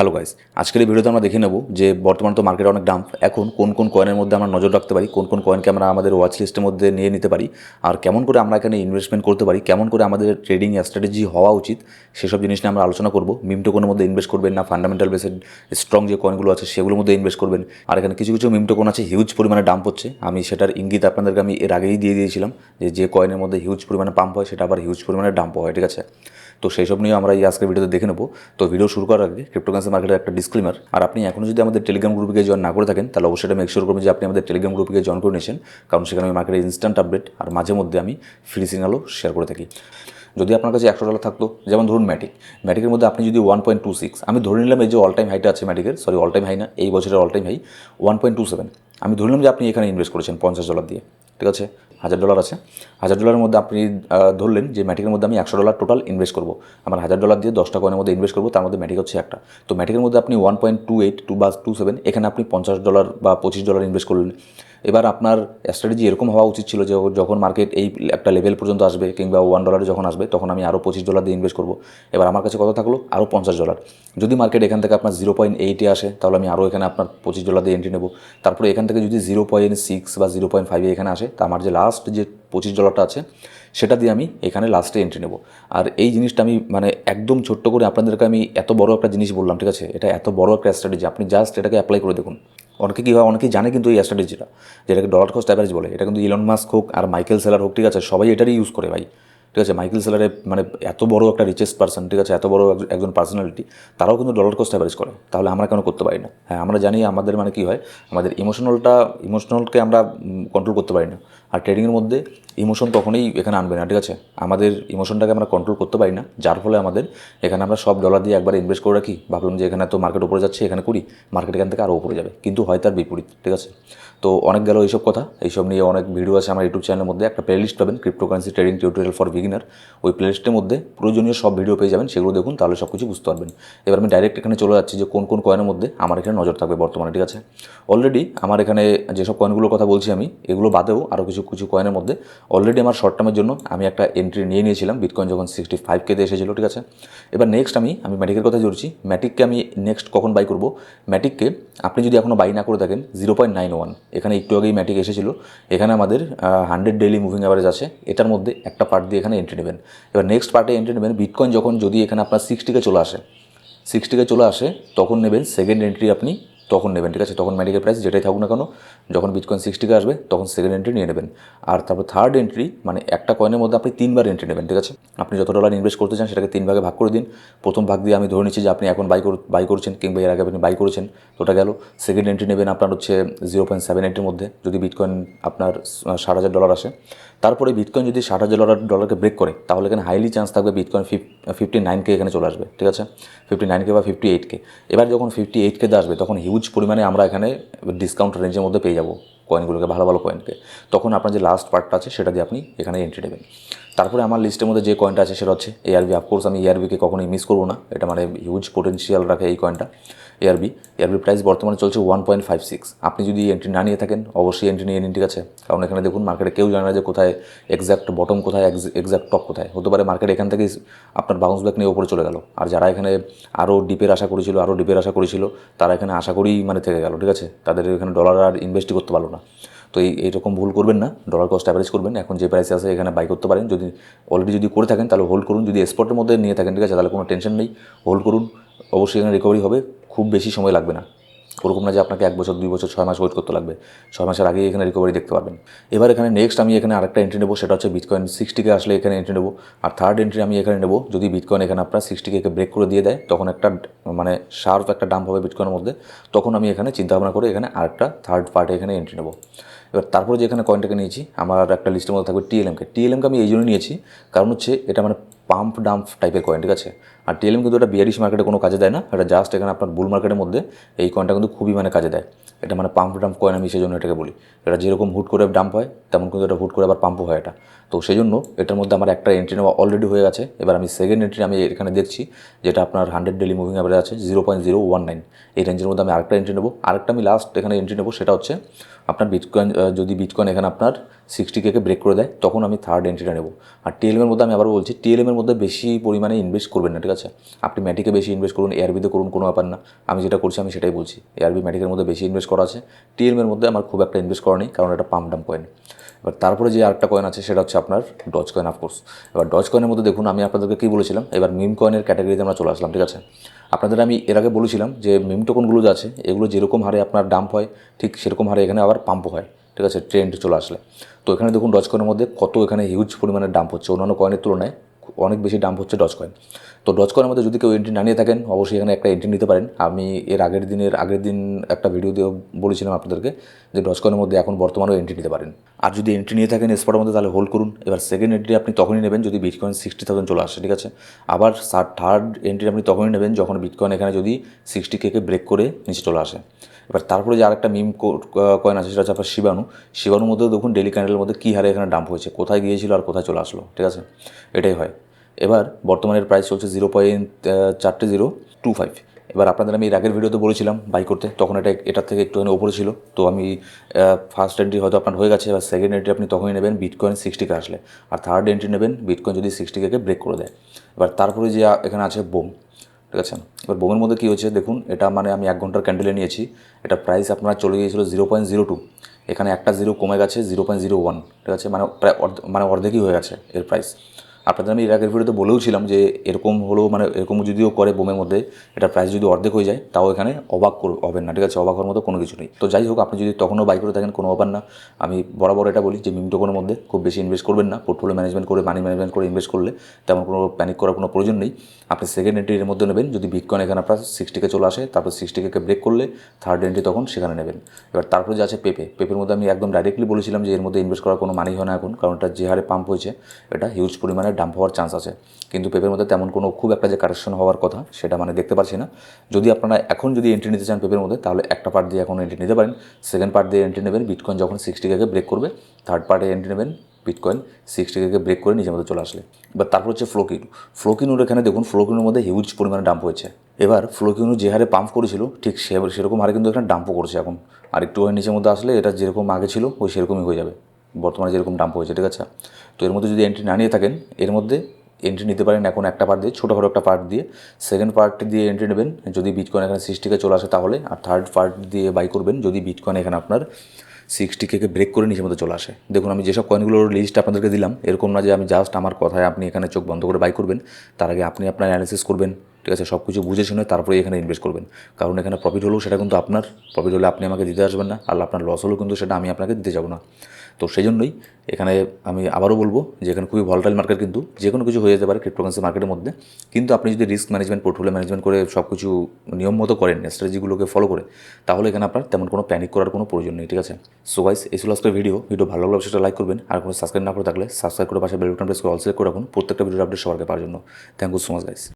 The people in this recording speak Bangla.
হ্যালো গাইস আজকের এই ভিডিওতে আমরা দেখে নেব যে বর্তমান তো মার্কেটে অনেক ডাম্প এখন কোন কোন কয়েনের মধ্যে আমরা নজর রাখতে পারি, কোন কোন কয়েনকে আমরা আমাদের ওয়াচ লিস্টের মধ্যে নিয়ে নিতে পারি, আর কেমন করে আমরা এখানে ইনভেস্টমেন্ট করতে পারি, কেমন করে আমাদের ট্রেডিং স্ট্র্যাটেজি হওয়া উচিত, সেসব জিনিস নিয়ে আমরা আলোচনা করব। মিম টোকনের মধ্যে ইনভেস্ট করবেন না ফান্ডামেন্টাল বেসের স্ট্রং যে কয়েনগুলো আছে সেগুলোর মধ্যে ইনভেস্ট করবেন। আর এখানে কিছু কিছু মিম টোকন আছে হিউজ পরিমাণে ডাম্প হচ্ছে। আমি সেটার ইঙ্গিত আপনাদেরকে আমি এর আগেই দিয়ে দিয়েছিলাম যে যে কয়েনের মধ্যে হিউজ পরিমাণে পাম্প হয়, সেটা আবার হিউজ পরিমাণে ডাম্প হয়, ঠিক আছে? তো সেই সব নিয়ে আমরা এই আজকের ভিডিওতে দেখে নেব। তো ভিডিও শুরু করার আগে ক্রিপ্টোকারেন্সি মার্কেটের একটা ডিসক্লেমার আর আপনি এখনও যদি আমাদের টেলিগ্রাম গ্রুপে জয়েন না করে থাকেন, তাহলে অবশ্যই এটা মেক শিওর করবেন যে আপনি আমাদের টেলিগ্রাম গ্রুপে জয়েন করে নিয়েছেন। কারণ সেখানে আমি মার্কেটের ইনস্ট্যান্ট আপডেট আর মাঝে মধ্যে আমি ফ্রি সিগনালও শেয়ার করে থাকি। যদি আপনার কাছে একশো ডলার থাকতো, যেমন ধরুন ম্যাটিক ম্যাটিকের মধ্যে আপনি যদি ওয়ান পয়েন্ট টু সিক্স আমি ধরে নিলাম এই যে অল টাইম হাইটা আছে ম্যাটিকের সরি অল টাইম হাই না, এই বছরের all time high one point two seven আমি ধরলাম যে আপনি এখানে ইনভেস্ট করেছেন পঞ্চাশ ডলার দিয়ে, ঠিক আছে? হাজার ডলার আছে। হাজার ডলারের মধ্যে আপনি ধরলেন যে ম্যাটিকের মধ্যে আমি একশো ডলার টোটাল ইনভেস্ট করব। আমার হাজার ডলার দিয়ে দশটা কয়েনের মধ্যে ইনভেস্ট করব, তার মধ্যে ম্যাটিক হচ্ছে একটা। তো ম্যাটিকের মধ্যে আপনি one point two eight two বা টু সেভেন এখানে আপনি পঞ্চাশ ডলার বা পঁচিশ ডলার ইনভেস্ট করলেন। এবার আপনার স্ট্র্যাটেজি এরকম হওয়া উচিত ছিল যে যখন মার্কেট এই একটা লেভেল পর্যন্ত আসবে কিংবা ওয়ান ডলারে যখন আসবে, তখন আমি আরও পঁচিশ ডলার দিয়ে ইনভেস্ট করব। এবার আমার কাছে কত থাকল আরও পঞ্চাশ ডলার যদি মার্কেট এখান থেকে আপনার জিরো পয়েন্ট এইটে আসে, তাহলে আমি আরও এখানে আপনার পঁচিশ ডলার দিয়ে এন্ট্রি নেব। তারপরে এখান থেকে যদি জিরো পয়েন্ট সিক্স বা জিরো পয়েন্ট ফাইভে এখানে আসে, তা আমার যে লাস্ট যে পঁচিশ ডলারটা আছে, সেটা দিয়ে আমি এখানে লাস্টে এন্ট্রি নেব। আর এই জিনিসটা আমি মানে একদম ছোট্ট করে আপনাদেরকে আমি এত বড় একটা জিনিস বললাম, ঠিক আছে? এটা এত বড় একটা স্ট্র্যাটেজি আপনি জাস্ট এটাকে অ্যাপ্লাই করে দেখুন। অনেকে কী হয়, অনেকেই জানে কিন্তু এই স্ট্র্যাটেজিটা যেটাকে ডলার কস্ট অ্যাভারেজ বলে। এটা কিন্তু ইলন মাস্ক হোক আর মাইকেল সেলার হোক, ঠিক আছে? সবাই এটারই ইউজ করে ভাই। ঠিক আছে মাইকেল সেলারে মানে এত বড় একটা রিচেস্ট পার্সন ঠিক আছে, এত বড় একজন পার্সোনালিটি তারাও কিন্তু ডলার কস্ট অ্যাভারেজ করে। তাহলে আমরা কেন করতে পারি না? হ্যাঁ আমরা জানি আমাদের মানে কী হয়, আমাদের ইমোশনালটা ইমোশনালকে আমরা কন্ট্রোল করতে পারি না। আর ট্রেডিংয়ের মধ্যে ইমোশন তখনই এখানে আনবে না, ঠিক আছে? আমাদের ইমোশনটাকে আমরা কন্ট্রোল করতে পারি না, যার ফলে আমাদের এখানে আমরা সব ডলার দিয়ে একবার ইনভেস্ট করে রাখি। ভাবলাম যে এখানে তো মার্কেট উপরে যাচ্ছে, এখানে করি মার্কেট এখান থেকে আরও উপরে যাবে। কিন্তু হয় তার বিপরীত, ঠিক আছে? তো অনেক গেল এইসব কথা। এইসব নিয়ে অনেক ভিডিও আছে আমার ইউটিউব চ্যানেলের মধ্যে। একটা প্লেলিস্ট পাবেন cryptocurrency trading tutorial for beginner ওই প্লেলিস্টের মধ্যে প্রয়োজনীয় সব ভিডিও পেয়ে যাবেন, সেগুলো দেখুন, তাহলে সব কিছু বুঝতে পারবেন। এবার আমি ডাইরেক্ট এখানে চলে যাচ্ছি যে কোন কোন কয়েনের মধ্যে আমার এখানে নজর থাকবে বর্তমানে, ঠিক আছে? অলরেডি আমার এখানে যেসব কয়েনগুলোর কথা বলছি আমি, এগুলো বাদেও আরও কিছু কিছু কয়েনের মধ্যে অলরেডি আমার শর্ট টার্মের জন্য আমি একটা এন্ট্রি নিয়ে নিয়েছিলাম বিটকয়েন যখন সিক্সটি ফাইভ কেতে এসেছিল, ঠিক আছে? এবার নেক্সট আমি আমি ম্যাটিকের কথা জড়ছি ম্যাটিককে আমি নেক্সট কখন বাই করব? ম্যাটিককে আপনি যদি এখনও বাই না করে থাকেন জিরো পয়েন্ট নাইন ওয়ান এখানে একটু আগেই ম্যাটিক এসেছিল। এখানে আমাদের হান্ড্রেড ডেইলি মুভিং অ্যাভারেজ আছে। এটার মধ্যে একটা পার্ট দিয়ে এখানে এন্ট্রি নেবেন। এবার নেক্সট পার্টে এন্ট্রি নেবেন। বিটকয়েন যখন যদি এখানে আপনার সিক্সটিকে চলে আসে সিক্সটিকে চলে আসে, তখন নেবেন সেকেন্ড এন্ট্রি আপনি তখন নেবেন, ঠিক আছে? তখন মেডিকেল প্রাইস যেটাই থাকুক না কেন, যখন বিটকয়েন সিক্সটিকে আসবে, তখন সেকেন্ড এন্ট্রি নিয়ে নেবেন। আর তারপর থার্ড এন্ট্রি মানে একটা কয়েনের মধ্যে আপনি তিনবার এন্ট্রি নেবেন, ঠিক আছে? আপনি যত ডলার ইনভেস্ট করতে চান, সেটাকে তিন ভাগে ভাগ করে দিন। প্রথম ভাগ দিয়ে আমি ধরে নিচ্ছি যে আপনি এখন বাই বাই করছেন, কিংবা এর আগে আপনি বাই করেছেন, তো ওটা গেল। সেকেন্ড এন্ট্রি নেবেন আপনার হচ্ছে জিরো পয়েন্ট সেভেন এইটের মধ্যে, যদি বিটকয়েন আপনার ষাট হাজার ডলার আসে। তারপরে বিটকয়েন যদি ষাট হাজার ডলার ডলারকে ব্রেক করে, তাহলে এখানে হাইলি চান্স থাকবে বিটকয়েন ফিফটি নাইনকে এখানে চলে আসবে, ঠিক আছে? ফিফটি নাইনকে বা ফিফটি এইটকে এবার যখন ফিফটি এইটকে আসবে, তখন হিউজ পরিমাণে আমরা এখানে ডিসকাউন্ট রেঞ্জের মধ্যে পেয়ে যাব। কয়েনগুলোকে ভালো ভালো কয়েনকে তখন আপনার যে লাস্ট পার্টটা আছে, সেটা দিয়ে আপনি এখানে এন্ট্রি নেবেন। তারপরে আমার লিস্টের মধ্যে যে কয়েনটা আছে, সেটা হচ্ছে এআরবি অফকোর্স আমি এআরবিকে কখনোই মিস করব না। এটা মানে হিউজ পোটেন্সিয়াল রাখে এই কয়েনটা এআরবি এআরবি প্রাইস বর্তমানে চলছে ওয়ান পয়েন্ট ফাইভ সিক্স আপনি যদি এন্ট্রি না নিয়ে থাকেন, অবশ্যই এন্ট্রি নিয়ে নিন, ঠিক আছে? কারণ এখানে দেখুন মার্কেটে কেউ জানে না যে কোথায় এক্স্যাক্ট বটম কোথায় এক্স্যাক্ট টপ কোথায়। হতে পারে মার্কেট এখান থেকেই আপনার বাউন্স ব্যাক নিয়ে ওপরে চলে গেল। আর যারা এখানে আরও ডিপের আশা করেছিল আরও ডিপের আশা করেছিল, তারা এখানে আশা করেই মানে থেকে গেল, ঠিক আছে? তাদের এখানে ডলার আর ইনভেস্টই করতে পারল না। তো এই এইরকম ভুল করবেন না ডলার কস্ট অ্যাভারেজ করবেন। এখন যে প্রাইসে আছে, এখানে বাই করতে পারেন। যদি অলরেডি যদি করে থাকেন, তাহলে হোল্ড করুন। যদি স্পটের মধ্যে নিয়ে থাকেন, ঠিক আছে, তাহলে কোনো টেনশন নেই। হোল্ড করুন। অবশ্যই এখানে রিকভারি হবে। খুব বেশি সময় লাগবে না। ওরকম না যে আপনাকে এক বছর, দুই বছর, ছয় মাস ওয়েট করতে লাগবে। ছয় মাসের আগেই এখানে রিকভারি দেখতে পাবেন এবার এখানে নেক্সট আমি এখানে আরেকটা এন্ট্রি নেব, সেটা হচ্ছে বিটকয়েন সিক্সটিকে আসলে এখানে এন্ট্রি নেব। আর থার্ড এন্ট্রি আমি এখানে নেব, যদি বিটকয়েন এখানে আপনার সিক্সটিকে একে ব্রেক করে দিয়ে দেয়, তখন একটা মানে শার্প একটা ডাম্প হবে বিটকয়েনের মধ্যে। তখন আমি এখানে চিন্তা ভাবনা করে এখানে আরেকটা থার্ড পার্টে এখানে এন্ট্রি নেব। এবার তারপরে যে এখানে কয়েনটাকে নিয়েছি, আমার একটা লিস্টের মধ্যে থাকবে টিএলএমকে টিএলএমকে আমি এই জন্য নিয়েছি, কারণ হচ্ছে এটা মানে পাম্প ডাম্প টাইপের কয়েন ঠিক আছে? আর টিএলএম কিন্তু এটা বিয়ারিশ মার্কেটে কোনো কাজে দেয় না। এটা জাস্ট এখানে আপনার বুল মার্কেটের মধ্যে এই কয়েনটা কিন্তু খুবই মানে কাজে দেয়। এটা মানে পাম্প ডাম্প কয়েন আমি সেই জন্য এটাকে বলি। এটা যেরকম হুট করে ডাম্প হয়, তেমন কিন্তু এটা হুট করে আবার পাম্পও হয় এটা। তো সেই জন্য এটার মধ্যে আমার একটা এন্ট্রি নেওয়া অলরেডি হয়ে গেছে। এবার আমি সেকেন্ড এন্ট্রি আমি এখানে দেখছি, যেটা আপনার হান্ড্রেড ডেলি মুভিং অ্যাভারেজ আছে zero point zero one nine এই রেঞ্জের মধ্যে আমি আরেকটা এন্ট্রি নেব। আরেকটা আমি লাস্ট এখানে এন্ট্রি নেব, সেটা হচ্ছে আপনার বিটকয়েন যদি বিটকয়েন এখানে আপনার সিক্সটি কেকে ব্রেক করে দেয়, তখন আমি থার্ড এন্ট্রিটা নেব। আর টিএলএমের মধ্যে আমি আবার বলছি টিএলএমের মধ্যে বেশি পরিমাণে ইনভেস্ট করবেন না, ঠিক আছে? আছে। আপনি ম্যাটিকে বেশি ইনভেস্ট করুন এআরবিতে করুন, কোনো ব্যাপার না। আমি যেটা করছি, আমি সেটাই বলছি। এআরবি ম্যাটিকের মধ্যে বেশি ইনভেস্ট করা আছে। টিএমের মধ্যে আমার খুব একটা ইনভেস্ট করা নেই, কারণ এটা পাম্প ডাম কয়েন এবার তারপরে যে আরেকটা কয়েন আছে, সেটা হচ্ছে আপনার ডজ কয়েন অফকোর্স এবার ডজ কয়েনের মধ্যে দেখুন, আমি আপনাদেরকে কী বলেছিলাম? এবার মিম কয়েনের ক্যাটাগরিতে আমরা চলে আসলাম, ঠিক আছে? আপনাদের আমি এর আগে বলেছিলাম যে মিম টোকনগুলো যে আছে, এগুলো যেরকম হারে আপনার ডাম্প হয়, ঠিক সেরকম হারে এখানে আবার পাম্প হয়, ঠিক আছে? ট্রেন্ড চলে আসলে। তো এখানে দেখুন ডজ কয়েনের মধ্যে কত এখানে হিউজ পরিমাণে ডাম্প হচ্ছে। অন্যান্য কয়েনের তুলনায় অনেক বেশি ডাম্প হচ্ছে ডজ কয়েন তো ডজ কয়েনের মধ্যে যদি কেউ এন্ট্রি না নিয়ে থাকেন, অবশ্যই এখানে একটা এন্ট্রি নিতে পারেন। আমি এর আগের দিনের, আগের দিন একটা ভিডিও দিয়ে বলেছিলাম আপনাদেরকে যে ডজ কয়েনের মধ্যে এখন বর্তমানেও এন্ট্রি নিতে পারেন। আর যদি এন্ট্রি নিয়ে থাকেন স্পটের মধ্যে, তাহলে হোল্ড করুন। এবার সেকেন্ড এন্ট্রি আপনি তখনই নেবেন যদি বিটকয়েন সিক্সটি থাউজেন্ড চলে আসে, ঠিক আছে? আবার থার্ড এন্ট্রি আপনি তখনই নেবেন যখন বিটকয়েন এখানে যদি সিক্সটি কেকে ব্রেক করে নিচে চলে আসে। এবার তারপরে যে আরেকটা মিম কয়েন আছে, সেটা হচ্ছে আপনার শিবাণু শিবাণুর মধ্যে দেখুন ডেলি ক্যান্ডেলের মধ্যে কী হারে এখানে ডাম্প হয়েছে, কোথায় গিয়েছিল আর কোথায় চলে আসলো, ঠিক আছে? এটাই হয়। এবার বর্তমানের প্রাইস চলছে জিরো পয়েন্ট চারটে জিরো টু ফাইভ এবার আপনাদের আমি এর আগের ভিডিওতে বলেছিলাম বাই করতে, তখন এটা এটার থেকে একটুখানি ওপরে ছিল। তো আমি ফার্স্ট এন্ট্রি হয়তো আপনার হয়ে গেছে, এবার সেকেন্ড এন্ট্রি আপনি তখনই নেবেন বিটকয়েন সিক্সটিকে আসলে। আর থার্ড এন্ট্রি নেবেন বিটকয়েন যদি সিক্সটিকে ব্রেক করে দেয়। এবার তারপরে যে এখানে আছে বোম, ঠিক আছে? এবার বোমের মধ্যে কী হয়েছে দেখুন, এটা মানে আমি এক ঘণ্টার ক্যান্ডেলে নিয়েছি। এটা প্রাইস আপনার চলে গিয়েছিল জিরো পয়েন্ট জিরো টু এখানে একটা জিরো কমে গেছে জিরো পয়েন্ট জিরো ওয়ান ঠিক আছে? মানে প্রায় মানে অর্ধেকই হয়ে গেছে এর প্রাইস আপনাদের আমি এর আগের ভিডিওতে বলেও ছিলাম যে এরকম হলেও মানে এরকম যদিও করে বোমের মধ্যে, এটা প্রাইস যদি অর্ধেক হয়ে যায়, তাও এখানে অবাক হবেন না, ঠিক আছে? অবাক হওয়ার মতো কোনো কিছু নেই। তো যাই হোক, আপনি যদি তখনও বাই করে থাকেন, কোনো ব্যাপার না। আমি বরাবর এটা বলি যে মিম টোকনের মধ্যে খুব বেশি ইনভেস্ট করবেন না। পোর্টফোলিও ম্যানেজমেন্ট করে মানি ম্যানেজমেন্ট করে ইনভেস্ট করলে তেমন কোনো প্যানিক করার কোনো প্রয়োজন নেই। আপনি সেকেন্ড এন্ট্রির মধ্যে নেবেন, যদি বিটকয়েন এখানে আপনার সিক্সটিকে চলে আসে, তারপর সিক্সটিকে ব্রেক করলে থার্ড এন্ট্রি তখন সেখানে নেবেন। এবার তারপরে যে আছে পেপে পেপের মধ্যে আমি একদম ডাইরেক্টলি বলেছিলাম যে, এর মধ্যে ইনভেস্ট করার কোনো মানি হয় না এখন, কারণ এটা যে হারে পাম্প হয়েছে, এটা হিউজ পরিমাণে ডাম্প হওয়ার চান্স আছে। কিন্তু পেপের মধ্যে তেমন কোনো খুব একটা যে কারেকশন হওয়ার কথা, সেটা মানে দেখতে পাচ্ছি না। যদি আপনারা এখন যদি এন্ট্রি নিতে চান পেপের মধ্যে, তাহলে একটা পার্ট দিয়ে এখন এন্ট্রি নিতে পারেন। সেকেন্ড পার্ট দিয়ে এন্ট্রি নেবেন বিটকয়েন যখন সিক্সটি কেকে ব্রেক করবে থার্ড পার্টে এন্ট্রি নেবেন বিটকয়েন সিক্সটি কেকে ব্রেক করে নিজের মধ্যে চলে আসলে। এবার তারপর হচ্ছে ফ্লোকিনু ফ্লোকিনুর এখানে দেখুন ফ্লোকিনুর মধ্যে হিউজ পরিমাণে ডাম্প হয়েছে। এবার ফ্লোকিনু যে হারে পাম্প করেছিল, ঠিক সে সেরকম হারে কিন্তু এখানে ডাম্পও করছে এখন। আর একটু নিচের মধ্যে আসলে এটা যেরকম আগে ছিল, ওই সেরকমই হয়ে যাবে। বর্তমানে যেরকম ডাম্প হয়েছে, ঠিক আছে? তো এর মধ্যে যদি এন্ট্রি না নিয়ে থাকেন, এর মধ্যে এন্ট্রি নিতে পারেন এখন একটা পার্ট দিয়ে, ছোটোখাটো একটা পার্ট দিয়ে। সেকেন্ড পার্ট দিয়ে এন্ট্রি নেবেন, যদি বিটকয়েন এখানে সিক্সটিকে চলে আসে তাহলে, আর থার্ড পার্ট দিয়ে বাই করবেন, যদি বিটকয়েন এখানে আপনার সিক্সটি কেকে ব্রেক করে নিচের মধ্যে চলে আসে। দেখুন, আমি যেসব কয়েনগুলোর লিস্ট আপনাদেরকে দিলাম, এরকম না যে আমি জাস্ট আমার কথায় আপনি এখানে চোখ বন্ধ করে বাই করবেন, তার আগে আপনি আপনার অ্যানালিসিস করবেন, ঠিক আছে? সব কিছু বুঝে শুনে তারপরে এখানে ইনভেস্ট করবেন। কারণ এখানে প্রফিট হলেও সেটা কিন্তু আপনার প্রফিট হলে আপনি আমাকে দিতে আসবেন না, আর আপনার লস হলেও কিন্তু সেটা আমি আপনাকে দিতে যাব না। তো সেই জন্যই এখানে আমি আবারও বলব যে এখানে খুবই ভলটাইল মার্কেট কিন্তু যে কোনো কিছু হয়ে যেতে পারে ক্রিপ্টোকারেন্সি মার্কেটের মধ্যে। কিন্তু আপনি যদি রিস্ক ম্যানেজমেন্ট পোর্টফোলিও ম্যানেজমেন্ট করে সব কিছু নিয়ম মতো করেন স্ট্র্যাটেজিগুলোকে ফলো করে, তাহলে এখানে আপনার তেমন কোনো প্যানিক করার কোনো প্রয়োজন নেই, ঠিক আছে? সো গাইস এই ছিল আজকের ভিডিও ভিডিও ভালো লাগলে সেটা লাইক করবেন। আর কোনো সাবস্ক্রাইব না করে থাকলে সাবস্ক্রাইব করে পাশে বেল বাটন প্রেস করে অল সিলেক্ট করে রাখুন। প্রত্যেকটা ভিডিও আপডেট সবার পাওয়ার জন্য। Thank you so much guys